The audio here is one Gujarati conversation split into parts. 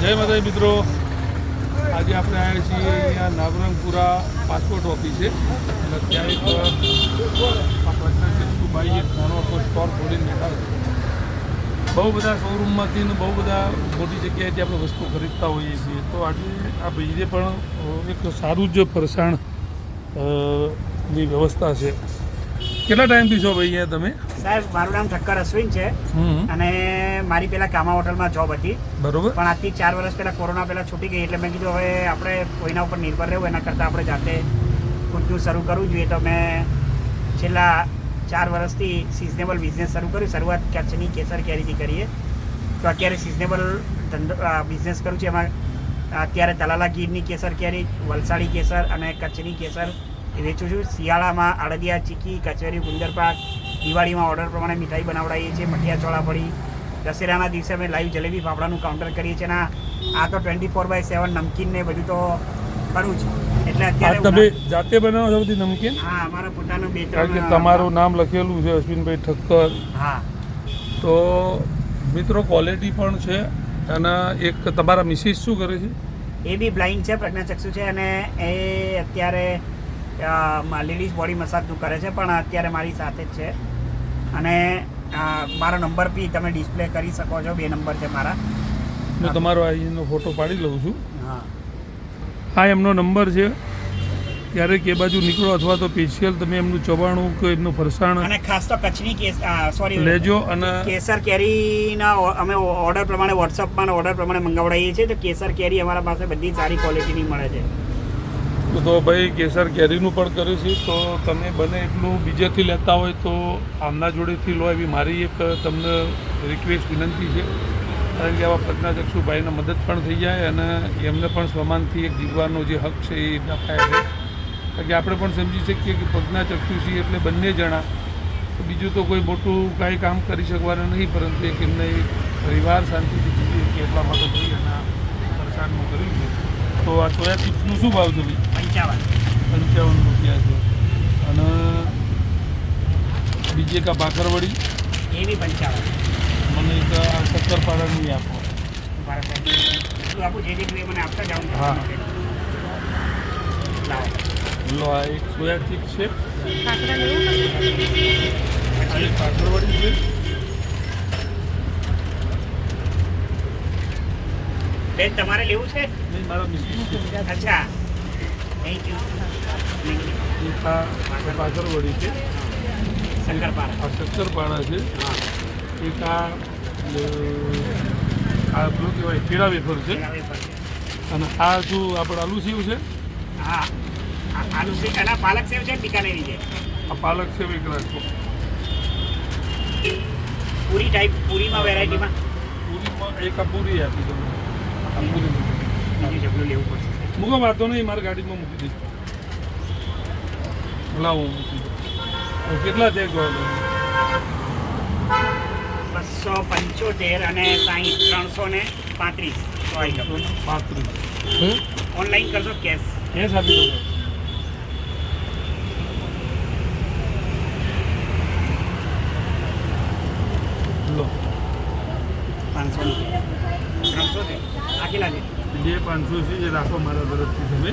જય માતા મિત્રો. આજે આપણે આવ્યા છીએ અહીંયા નાગરંગપુરા પાસપોર્ટ ઓફિસે. અને ત્યાં એક પ્રજ્ઞાચક્ષુભાઈ એક નાનો આખો સ્ટોર ખોલીને બેઠા બહુ બધા શોરૂમમાંથી બહુ બધા મોટી જગ્યાએથી આપણે વસ્તુ ખરીદતા હોઈએ છીએ. તો આજે આ ભાઈએ પણ એક સારું જ ફરસાણની વ્યવસ્થા છે. કેટલા ટાઈમથી છો ભાઈ અહીંયા તમે? સાહેબ મારું નામ ઠક્કર અશ્વિન છે અને મારી પેલા કામા હોટલમાં જોબ હતી. બરોબર. પણ આજથી ચાર વર્ષ પહેલા કોરોના પહેલા છૂટી ગઈ એટલે મેં કીધું હવે આપણે કોઈના ઉપર નિર્ભર રહેવું એના કરતાં આપણે જાતે ખુદનું શરૂ કરવું જોઈએ. તો મેં છેલ્લા ચાર વર્ષથી સિઝનેબલ બિઝનેસ શરૂ કર્યું. શરૂઆત કચ્છની કેસર કેરીથી કરીએ. તો અત્યારે સિઝનેબલ ધંધો બિઝનેસ કરું છું. એમાં અત્યારે તલાલા ગીરની કેસર કેરી વલસાડી કેસર અને કચ્છની કેસર વેચું છું. શિયાળામાં અડદિયા ચીકી કચેરી ગુંદરપાક દિવાળીમાં ઓર્ડર પ્રમાણે મીઠાઈ બનાવડાવીએ છીએ મઠિયા ચોળાફળી. દશેરાના દિવસે અમે લાઈવ જલેબી ફાફડાનું કાઉન્ટર કરીએ છીએ અને આ તો ટ્વેન્ટી ફોર બાય સેવન નમકીન ને બધું તો કરું છું એટલે અત્યારે તમે જાતે બનાવો છો બધી નમકીન? હા અમારા પોતાનું બે કારણ કે તમારું નામ લખેલું છે અશ્વિનભાઈ ઠક્કર. હા. તો મિત્રો ક્વોલિટી પણ છે અને એક તમારા મિસિસ શું કરે છે? એ બી બ્લાઇન્ડ છે પ્રજ્ઞાચક્ષુ છે અને એ અત્યારે લેડીઝ બોડી મસાજનું કરે છે પણ અત્યારે મારી સાથે જ છે. અને મારો નંબર બી તમે ડિસ્પ્લે કરી શકો છો બે નંબર છે મારા. હું તમારો આઈનો ફોટો પાડી લઉં છું. હા. આ એમનો નંબર છે. ક્યારેક એ બાજુ નીકળો અથવા તો સ્પેશિયલ તમે એમનું ચવાણું કે એમનું ફરસાણ અને ખાસ તો કચ્છની કેસ સોરી લેજો અને કેસર કેરીના અમે ઓર્ડર પ્રમાણે વોટ્સઅપમાં ઓર્ડર પ્રમાણે મંગાવડાવીએ છીએ તો કેસર કેરી અમારા પાસે બધી સારી ક્વોલિટીની મળે છે. તો ભાઈ કેસર કેરીનું પણ કરે છે. તો તમે બને એટલું બીજેથી લેતા હોય તો આમના જોડેથી લો એવી મારી એક તમને રિક્વેસ્ટ વિનંતી છે. કારણ કે આવા પ્રજ્ઞાચક્ષુભાઈને મદદ પણ થઈ જાય અને એમને પણ સ્વમાનથી એક જીવવાનો જે હક છે એ અપાય છે. કારણ કે આપણે પણ સમજી શકીએ કે પ્રજ્ઞાચક્ષુ છીએ એટલે બંને જણા. બીજું તો કોઈ મોટું કાંઈ કામ કરી શકવાના નહીં, પરંતુ એક એમને પરિવાર શાંતિથી જીવી શકે એટલા માટે થઈ અને પરેશાન કર્યું છે. તો આ સોયા ચિપ્સનું શું ભાવ છે ભાઈ? પંચાવન પંચાવન રૂપિયા છે. અને બીજી એક આ ભાખરવડી. એ બી પંચાવન. મને એક આ શક્કરપારાની આપો. આપું જે જે મને આપતા જાઉં હા. લો આ એક સોયા ચિપ્સ છે. આ એક ભાખરવડી છે. બેન તમારે લેવું છે. અચ્છા. થેન્ક યુ એક છે શંકરપારા. આ શક્કરપારા છે એક આ આ પેલું કહેવાય કેળા વેફર છે. અને આ શું આપણે આલુ સેવ છે હા. આલુ સેવ એના પાલક સેવ છે બિકાનેરી છે આ પાલક સેવ એક રાખો પૂરી ટાઈપ પૂરીમાં વેરાયટીમાં પૂરીમાં એક આ પૂરી આપી દઉં આ પૂરી બીજું જબલું લેવું પડશે. મૂકો વાંધો નહીં મારી ગાડીમાં મૂકી દઈશ. લાવો હું મૂકી દઉં. હવે કેટલા છે ગયો બસો પંચોતેર અને સાહીઠ ત્રણસો ને પાંત્રીસ. પાંત્રીસ. ઓનલાઈન કરશો કેશ? કેશ આપી દો લો. પાંચસો છે છે બે પાંચસો છે? જે રાખો મારા તરફથી તમે.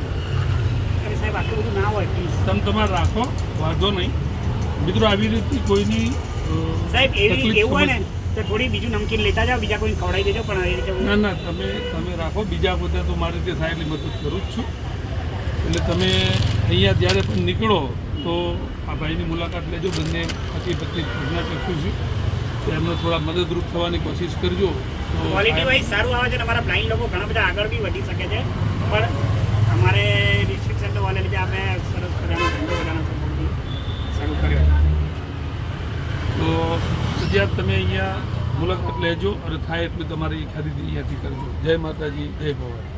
સાહેબ આટલું બધું ના હોય તમે તમારે રાખો વાંધો નહીં. મિત્રો આવી રીતની કોઈની સાહેબ એવી એવું હોય ને તો થોડી બીજું નમકીન લેતા જાઓ બીજા કોઈ ખવડાવી દેજો પણ એ રીતે ના ના તમે તમે રાખો. બીજા બધા તો મારી રીતે થાય એટલી મદદ કરું જ છું. એટલે તમે અહીંયા જ્યારે પણ નીકળો તો આ ભાઈની મુલાકાત લેજો. બંને પતિ પત્ની પ્રજ્ઞાચક્ષુ કરશું તો એમને થોડા મદદરૂપ થવાની કોશિશ કરજો. ક્વોલિટી વાઇઝ સારું આવે છે અને અમારા બ્લાઇન્ડ લોકો ઘણા બધા આગળ બી વધી શકે છે. પણ અમારે રિસ્ટ્રિક્શન તો વાલે લીધે આપણે સરસ મજાનો ધંધો બધાનો સપોર્ટથી શરૂ કર્યો. તો ફરજિયાત તમે અહીંયા મુલાકાત લેજો અને થાય એટલું તમારી ખરીદી અહીંયાથી કરજો. જય માતાજી જય ભવાની.